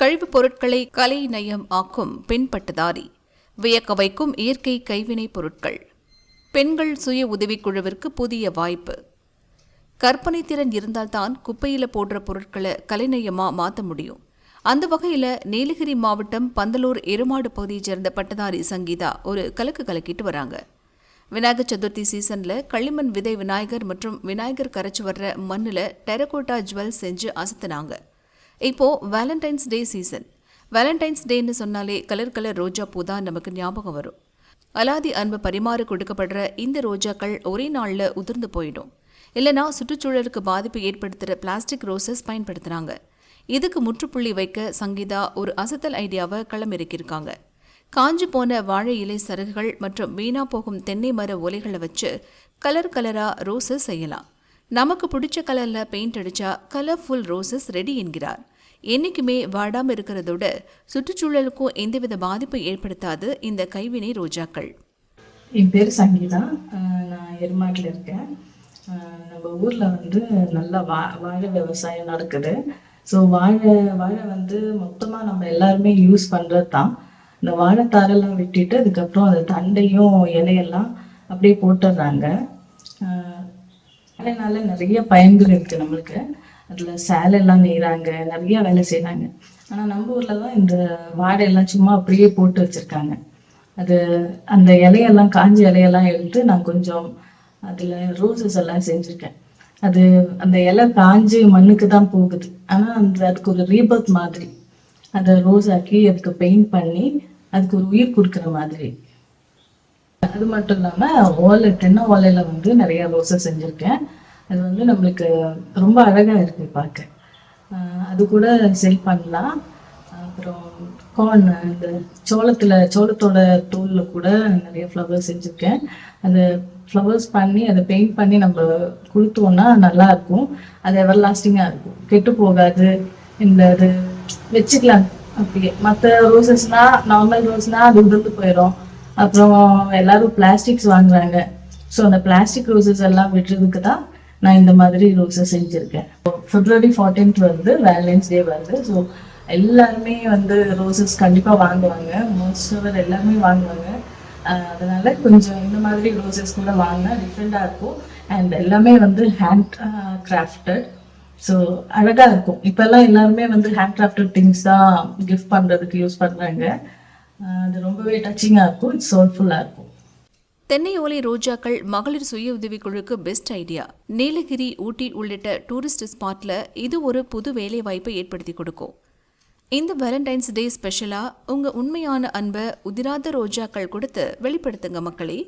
கழிவுப் பொருட்களை கலை நயம் ஆக்கும் பெண்பட்டதாரி வியக்க வைக்கும் இயற்கை கைவினைப் பொருட்கள். பெண்கள் சுய உதவிக்குழுவிற்கு புதிய வாய்ப்பு. கற்பனை திறன் இருந்தால்தான் குப்பையில் போடுற பொருட்களை கலைநயமாக மாற்ற முடியும். அந்த வகையில் நீலகிரி மாவட்டம் பந்தலூர் எருமாடு பகுதியைச் சேர்ந்த பட்டதாரி சங்கீதா ஒரு கலக்கு கலக்கிட்டு வராங்க. விநாயகர் சதுர்த்தி சீசனில் களிமண் விதை விநாயகர் மற்றும் விநாயகர் கரைச்சு வர்ற மண்ணில் டெரகோட்டா ஜுவல் செஞ்சு அசத்துனாங்க. இப்போது வேலண்டைன்ஸ் டே சீசன் வேலண்டைன்ஸ் டேன்னு சொன்னாலே கலர் கலர் ரோஜா பூ தான் நமக்கு ஞாபகம் வரும். அலாதி அன்பு பரிமாறு கொடுக்கப்படுற இந்த ரோஜாக்கள் ஒரே நாளில் உதிர்ந்து போயிடும். இல்லைனா சுற்றுச்சூழலுக்கு பாதிப்பு ஏற்படுத்துகிற பிளாஸ்டிக் ரோசஸ் பயன்படுத்துறாங்க. இதுக்கு முற்றுப்புள்ளி வைக்க சங்கீதா ஒரு அசத்தல் ஐடியாவை களமிறக்கியிருக்காங்க. காஞ்சு போன வாழை இலை சருகுகள் மற்றும் வீணா போகும் தென்னை மர ஒலைகளை வச்சு கலர் கலராக ரோசஸ் செய்யலாம். நமக்கு பிடிச்ச கலரில் பெயிண்ட் அடித்தா கலர்ஃபுல் ரோசஸ் ரெடி என்கிறார். என்னைக்குமே வாடாமல் இருக்கிறதோட சுற்றுச்சூழலுக்கும் எந்தவித பாதிப்பும் ஏற்படுத்தாது இந்த கைவினை ரோஜாக்கள். என் பேர் சங்கீதா. நான் எருமாட்டில் இருக்கேன். நம்ம ஊரில் வந்து நல்லா வா வாழை விவசாயம் நடக்குது. ஸோ வாழை வாழை வந்து மொத்தமாக நம்ம எல்லாருமே யூஸ் பண்ணுறது தான் இந்த வாழைத்தாரெல்லாம் விட்டுட்டு அதுக்கப்புறம் அந்த தண்டையும் இலையெல்லாம் அப்படியே போட்டுடுறாங்க. வேலைனால நிறைய பயன்கள் இருக்குது நம்மளுக்கு. அதில் சேலையெல்லாம் நெய்கிறாங்க நிறைய வேலை செய்கிறாங்க ஆனால் நம்ம ஊரில் தான் இந்த வாடையெல்லாம் சும்மா அப்படியே போட்டு வச்சுருக்காங்க. அது அந்த இலையெல்லாம் காஞ்ச இலையெல்லாம் எடுத்து நான் கொஞ்சம் அதில் ரோசஸ் எல்லாம் செஞ்சுருக்கேன். அது அந்த இலை காஞ்சு மண்ணுக்கு தான் போகுது. ஆனால் அந்த அதுக்கு ஒரு ரீபர்த் மாதிரி. அதை ரோஸ் ஆக்கி அதுக்கு பெயிண்ட் பண்ணி அதுக்கு ஒரு உயிர் கொடுக்குற மாதிரி. அது மட்டும் இல்லாமல் ஓலை தென்னை ஓலையில் வந்து நிறைய ரோசஸ் செஞ்சுருக்கேன். அது வந்து நம்மளுக்கு ரொம்ப அழகாக இருக்கு பார்க்க. அது கூட செல் பண்ணலாம். அப்புறம் கார்ன் இந்த சோளத்தில் சோளத்தோட தோலில் கூட நிறைய ஃப்ளவர்ஸ் செஞ்சுருக்கேன். அந்த ஃப்ளவர்ஸ் பண்ணி அதை பெயிண்ட் பண்ணி நம்ம கொடுத்தோம்னா நல்லா இருக்கும். அது எவர் லாஸ்டிங்காக இருக்கும். கெட்டு போகாது. இந்த இது வச்சுக்கலாம். அப்படியே. மற்ற ரோசஸ்னால் நார்மல் ரோஸ்னால் அது உதிர்ந்து போயிடும் அப்புறம் எல்லாரும் பிளாஸ்டிக்ஸ் வாங்குறாங்க. ஸோ அந்த பிளாஸ்டிக் ரோசஸ் எல்லாம் விடுறதுக்கு தான் நான் இந்த மாதிரி ரோசஸ் செஞ்சுருக்கேன். ஃபிப்ரவரி ஃபோர்டீன்த் வந்து வேலண்டைன்ஸ் டே வருது. ஸோ எல்லாருமே வந்து ரோசஸ் கண்டிப்பாக வாங்குவாங்க. மோஸ்ட் ஓவர் எல்லாருமே வாங்குவாங்க. அதனால் அதனால கொஞ்சம் இந்த மாதிரி ரோசஸ் கூட வாங்கினா டிஃப்ரெண்ட்டாக இருக்கும். அண்ட் எல்லாமே வந்து ஹேண்ட் கிராஃப்டட் ஸோ அழகாக இருக்கும். இப்போல்லாம் எல்லாருமே வந்து ஹேண்ட் கிராஃப்டட் திங்ஸ் தான் கிஃப்ட் பண்ணுறதுக்கு யூஸ் பண்ணுறாங்க அது ரொம்பவே டச்சிங்காக இருக்கும். இட்ஸ் சோல்ஃபுல்லாக இருக்கும். தென்னை ஓலை ரோஜாக்கள் மகளிர் சுய உதவிக்குழுக்கு பெஸ்ட் ஐடியா நீலகிரி ஊட்டி உள்ளிட்ட டூரிஸ்ட் ஸ்பாட்ல இது ஒரு புது வேலை வாய்ப்பை ஏற்படுத்தி கொடுக்கும். இந்த வேலண்டைன்ஸ் டே ஸ்பெஷலா உங்க உண்மையான அன்பை உதிராத ரோஜாக்கள் கொடுத்து வெளிப்படுத்துங்க மக்களே.